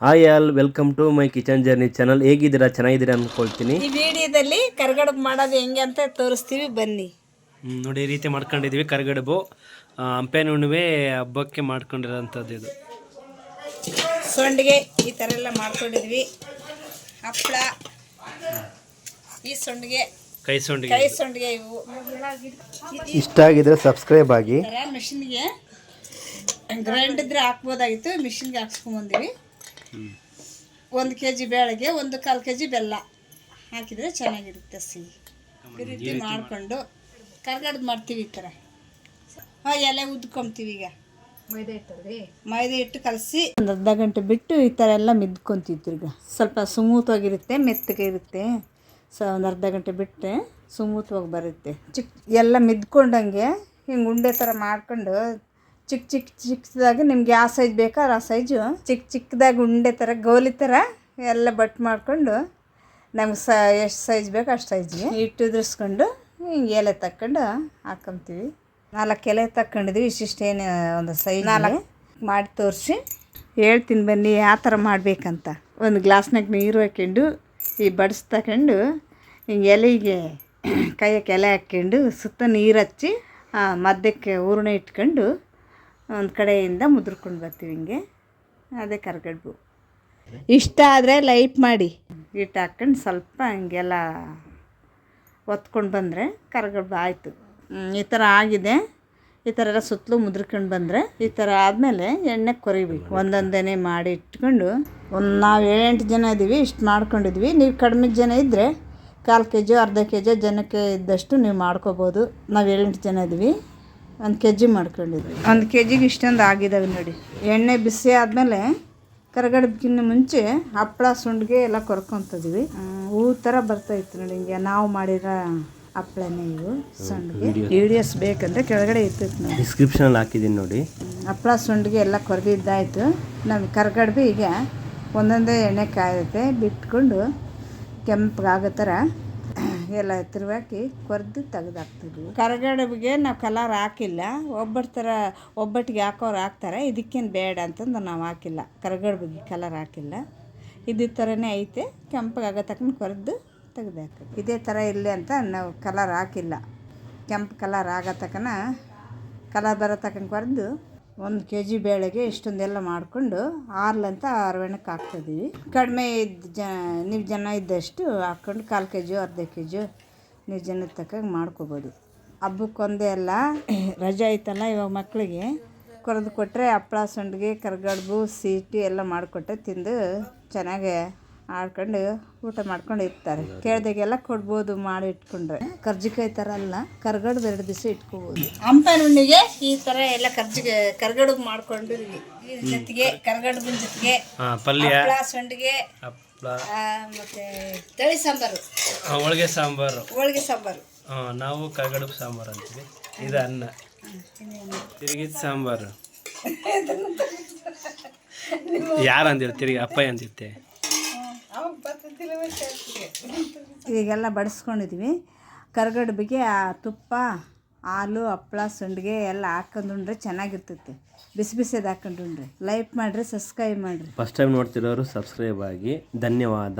Hi all welcome to my kitchen journey channel. ಹೇಗಿದ್ದೀರಾ? ಚೆನ್ನಾಗಿದ್ದೀರಾ ಅಂದ್ಕೊಳ್ತೀನಿ. ಈ ವಿಡಿಯೋದಲ್ಲಿ ಕರ್ಗಡಬು ಮಾಡೋದು ಹೆಂಗೆ ಅಂತ ತೋರಿಸ್ತೀವಿ ಬನ್ನಿ. ಹ್ಮ್, ನೋಡಿ ಈ ರೀತಿ ಮಾಡ್ಕೊಂಡಿದ್ದೀವಿ ಕರ್ಗಡಬು. ಹಂಪೆನ ಹುಣ್ಣಿಮೆ ಹಬ್ಬಕ್ಕೆ ಮಾಡ್ಕೊಂಡಿರೋಂಥದ್ದು ಇದು. ಸೊಂಡಿಗೆ ಈ ಥರ ಎಲ್ಲ ಮಾಡ್ಕೊಂಡಿದ್ವಿ. ಹಪ್ಪಳ ಈ ಸೊಂಡಿಗೆ ಕೈ ಸೊಂಡಿಗೆ. ಕೈ ಸೊಂಡಿಗೆ ಇವು. ಇಷ್ಟ ಆಗಿದ್ರೆ ಸಬ್ಸ್ಕ್ರೈಬ್ ಆಗಿ. ಮಿಷಿನ್ಗೆ ಗ್ರೈಂಡ್ ಇದ್ರೆ ಹಾಕ್ಬೋದಾಗಿತ್ತು ಮಿಷಿನ್ಗೆ ಹಾಕ್ಸ್ಕೊಂಬಂದಿವಿ ಒಂದು ಕೆ ಜಿ ಬೇಳೆಗೆ ಒಂದು ಕಾಲು ಕೆ ಜಿ ಬೆಲ್ಲ ಹಾಕಿದರೆ ಚೆನ್ನಾಗಿರುತ್ತೆ ಸಿಹಿ. ಈ ರೀತಿ ಮಾಡಿಕೊಂಡು ಕರ್ಗಡ್ದು ಮಾಡ್ತೀವಿ ಈ ಥರ. ಹಾಂ ಎಲೆ ಉದ್ಕೊಂತೀವಿ ಈಗ. ಮೈದಾ ಹಿಟ್ಟಲ್ಲಿ? ಮೈದಾ ಹಿಟ್ಟು ಕಲಸಿ ಒಂದು ಅರ್ಧ ಗಂಟೆ ಬಿಟ್ಟು ಈ ಥರ ಎಲ್ಲ ಮಿದ್ಕೊತಿದ್ರು ಈಗ. ಸ್ವಲ್ಪ ಸ್ಮೂತಾಗಿರುತ್ತೆ ಮೆತ್ತಗೆ ಇರುತ್ತೆ ಸೊ ಒಂದು ಅರ್ಧ ಗಂಟೆ ಬಿಟ್ಟರೆ ಸ್ಮೂತ್ವಾಗಿ ಬರುತ್ತೆ. ಚಿಕ್ಕ ಎಲ್ಲ ಮಿದ್ಕೊಂಡಂಗೆ ಹಿಂಗೆ ಉಂಡೆ ಥರ ಮಾಡ್ಕೊಂಡು ಚಿಕ್ಕ ಚಿಕ್ಕ ಚಿಕ್ಕದಾಗಿ ನಿಮ್ಗೆ ಯಾವ ಸೈಜ್ ಬೇಕಾದ್ರೆ ಆ ಸೈಜು ಚಿಕ್ಕ ಚಿಕ್ಕದಾಗಿ ಉಂಡೆ ಥರ ಗೋಲಿ ಥರ ಎಲ್ಲ ಬಟ್ ಮಾಡಿಕೊಂಡು ನಮ್ಗೆ ಸ ಎಷ್ಟು ಸೈಜ್ ಬೇಕು ಅಷ್ಟು ಸೈಜ್ಗೆ ಹಿಟ್ಟು ಉದುರಿಸ್ಕೊಂಡು ಹಿಂಗೆ ಎಲೆ ತಕ್ಕೊಂಡು ಹಾಕೊಂತೀವಿ. ನಾಲ್ಕು ಎಲೆ ತಕ್ಕೊಂಡಿದ್ವಿ ಇಷ್ಟಿಷ್ಟೇನು ಒಂದು ಸೈಜ್ ನಾಲ್ಕು. ಮಾಡಿ ತೋರಿಸಿ. ಹೇಳ್ತೀನಿ ಬನ್ನಿ ಯಾವ ಥರ ಮಾಡಬೇಕಂತ. ಒಂದು ಗ್ಲಾಸ್ನಾಗ ನೀರು ಹಾಕ್ಕೊಂಡು ಈ ಬಡಿಸ್ ತಗೊಂಡು ಹಿಂಗೆ ಎಲೆಗೆ ಕೈಯಕ್ಕೆ ಎಲೆ ಹಾಕ್ಕೊಂಡು ಸುತ್ತ ನೀರು ಹಚ್ಚಿ ಮಧ್ಯಕ್ಕೆ ಹೂರ್ಣ ಇಟ್ಕೊಂಡು ಒಂದು ಕಡೆಯಿಂದ ಮುದ್ರಕೊಂಡು ಬರ್ತೀವಿ ಹಿಂಗೆ. ಅದೇ ಕರ್ಗಡ್ಬು ಇಷ್ಟ ಆದರೆ ಲೈಟ್ ಮಾಡಿ. ಹಿಟ್ಟು ಹಾಕ್ಕೊಂಡು ಸ್ವಲ್ಪ ಹಿಂಗೆಲ್ಲ ಒತ್ಕೊಂಡು ಬಂದರೆ ಕರ್ಗಡ್ಬು ಆಯಿತು. ಈ ಥರ ಆಗಿದೆ. ಈ ಥರ ಎಲ್ಲ ಸುತ್ತಲೂ ಮುದ್ರಕೊಂಡು ಬಂದರೆ ಈ ಥರ ಆದಮೇಲೆ ಎಣ್ಣೆ ಕೊರಿಬೇಕು. ಒಂದೊಂದೇ ಮಾಡಿ ಇಟ್ಕೊಂಡು ಒಂದು ನಾವು ಏಳೆಂಟು ಜನ ಇದ್ದೀವಿ ಇಷ್ಟು ಮಾಡ್ಕೊಂಡಿದ್ವಿ. ನೀವು ಕಡಿಮೆ ಜನ ಇದ್ದರೆ ಕಾಲು ಕೆ ಜಿ ಅರ್ಧ ಕೆ ಜಿ ಜನಕ್ಕೆ ಇದ್ದಷ್ಟು ನೀವು ಮಾಡ್ಕೋಬೋದು. ನಾವು ಏಳೆಂಟು ಜನ ಇದ್ವಿ. ಒಂದು ಕೆ ಜಿ ಮಾಡ್ಕೊಂಡಿದ್ವಿ. ಒಂದು ಕೆ ಜಿಗೆ ಇಷ್ಟೊಂದು ಆಗಿದ್ದಾವೆ ನೋಡಿ. ಎಣ್ಣೆ ಬಿಸಿ ಆದಮೇಲೆ ಕರಗಡಕ್ಕಿಂತ ಮುಂಚೆ ಹಪ್ಪಳ ಸುಂಡಿಗೆ ಎಲ್ಲ ಕೊರ್ಕೊತಿದ್ವಿ. ಹೂ ಥರ ಬರ್ತಾಯಿತ್ತು ನೋಡಿ ಹಿಂಗೆ ನಾವು ಮಾಡಿರೋ ಹಪ್ಪಳನೇ ಇವು ಸಂಡಿಗೆ. ವಿಡಿಯೋಸ್ ಬೇಕಂದ್ರೆ ಕೆಳಗಡೆ ಇರ್ತೈತೆ ನೋಡಿ. ಡಿಸ್ಕ್ರಿಪ್ಷನಲ್ಲಿ ಹಾಕಿದ್ದೀನಿ ನೋಡಿ. ಹಪ್ಪಳ ಸುಂಡಿಗೆ ಎಲ್ಲ ಕೊರೆದಿದ್ದಾಯಿತು. ನಮಗೆ ಕರಗಡ್ಬಿ ಈಗ ಒಂದೊಂದೇ ಎಣ್ಣೆ ಕಾಯುತ್ತೆ ಬಿಟ್ಕೊಂಡು ಕೆಂಪಗಾಗೋ ಥರ ಎಲ್ಲ ತಿರುವಾಕಿ ಕೊರೆದು ತೆಗೆದಾಕ್ತಿದ್ವಿ. ಕರಗಡಬಿಗೆ ನಾವು ಕಲರ್ ಹಾಕಿಲ್ಲ. ಒಬ್ಬಟ್ಟು ಥರ ಒಬ್ಬಟ್ಟಿಗೆ ಹಾಕೋರು ಹಾಕ್ತಾರೆ. ಇದಕ್ಕೇನು ಬೇಡ ಅಂತಂದು ನಾವು ಹಾಕಿಲ್ಲ. ಕರಗಡುಬಿಗೆ ಕಲರ್ ಹಾಕಿಲ್ಲ. ಇದೇ ಥರನೇ ಐತೆ. ಕೆಂಪಗಾಗೋ ತಕ್ಕನ ಕೊರೆದು ತೆಗೆದು ಹಾಕೋದು ಇದೇ ಥರ ಇರಲಿ ಅಂತ ನಾವು ಕಲರ್ ಹಾಕಿಲ್ಲ. ಕೆಂಪು ಕಲರ್ ಆಗೋ ತಕ್ಕನ ಕಲರ್ ಬರೋ ತಕ್ಕನ ಕೊರೆದು ಒಂದು ಕೆ ಜಿ ಬೇಳೆಗೆ ಇಷ್ಟೊಂದೆಲ್ಲ ಮಾಡಿಕೊಂಡು ಆರ್ಲಂತ ಅರವಣಕ್ಕೆ ಹಾಕ್ತಿದ್ದೀವಿ ಕಡಿಮೆ ಇದ್ದ ಜ, ನೀವು ಜನ ಇದ್ದಷ್ಟು ಹಾಕ್ಕೊಂಡು ಕಾಲು ಕೆ ಜಿ ಅರ್ಧ ಕೆ ಜಿ ನೀವು ಜನಕ್ಕೆ ತಕ್ಕಂಗೆ ಮಾಡ್ಕೋಬೋದು. ಹಬ್ಬಕ್ಕೊಂದೇ ಅಲ್ಲ, ರಜೆ ಐತಲ್ಲ ಇವಾಗ ಮಕ್ಕಳಿಗೆ ಕೊರೆದು ಕೊಟ್ಟರೆ ಹಪ್ಪಳ ಸಂಡಿಗೆ, ಕರ್ಗಡ್ಬು, ಸೀಟಿ ಎಲ್ಲ ಮಾಡಿಕೊಟ್ಟೆ ತಿಂದು ಚೆನ್ನಾಗಿ ಆಡ್ಕೊಂಡು ಊಟ ಮಾಡ್ಕೊಂಡು ಇರ್ತಾರೆ. ಕೇಳಿದಾಗೆಲ್ಲ ಕೊಡ್ಬೋದು ಮಾಡಿ ಇಟ್ಕೊಂಡ್ರೆ. ಕರ್ಜಿಕಾಯಿ ಥರ ಅಲ್ಲ ಕರ್ಗಡ್ದು ಎರಡು ದಿವಸ ಇಟ್ಕೋಬೋದು. ಹಂಪನ ಹುಣ್ಣಿಗೆ ಈ ಥರ ಎಲ್ಲ ಕರ್ಜಿಗೆ ಕರ್ಗಡುಬು ಮಾಡ್ಕೊಂಡು ಇದ್ರ ಜೊತೆಗೆ ಕರ್ಗಡುಬಿನ ಜೊತೆಗೆ ಪಲ್ಯ. ಹಪ್ಪಳ ಸಂಡಿಗೆ ಮತ್ತೆ ತಳಿ ಸಾಂಬಾರು. ಆ, ಹೋಳಿಗೆ ಸಾಂಬಾರು. ಹೋಳಿಗೆ ಸಾಂಬಾರು. ಆ, ನಾವು ಕರಿಗಡುಬು ಸಾಂಬಾರು ಅಂತೀವಿ. ಇದು ಅನ್ನ. ತಿರುಗಿದ ಸಾಂಬಾರು. ಯಾರು ಅಂದಿರ್ತೀರಿ? ತಿರುಗಿ ಅಪ್ಪ ಅಂದಿತ್ತೆ ಈಗೆಲ್ಲ ಬಡಿಸ್ಕೊಂಡಿದ್ವಿ. ಕರ್ಗಡ್ಬಿಗೆ ಆ ತುಪ್ಪ, ಹಾಲು ಹಪ್ಪಳ ಸಂಡಿಗೆ ಎಲ್ಲ ಹಾಕೊಂಡುಂಡ್ರೆ ಚೆನ್ನಾಗಿರ್ತೈತಿ. ಬಿಸಿ ಬಿಸಿದು ಹಾಕೊಂಡುಂಡ್ರೆ ಲೈಕ್ ಮಾಡಿರಿ ಸಬ್ಸ್ಕ್ರೈಬ್ ಮಾಡಿರಿ. ಫಸ್ಟ್ ಟೈಮ್ ನೋಡ್ತಿರೋರು ಸಬ್ಸ್ಕ್ರೈಬ್ ಆಗಿ. ಧನ್ಯವಾದ.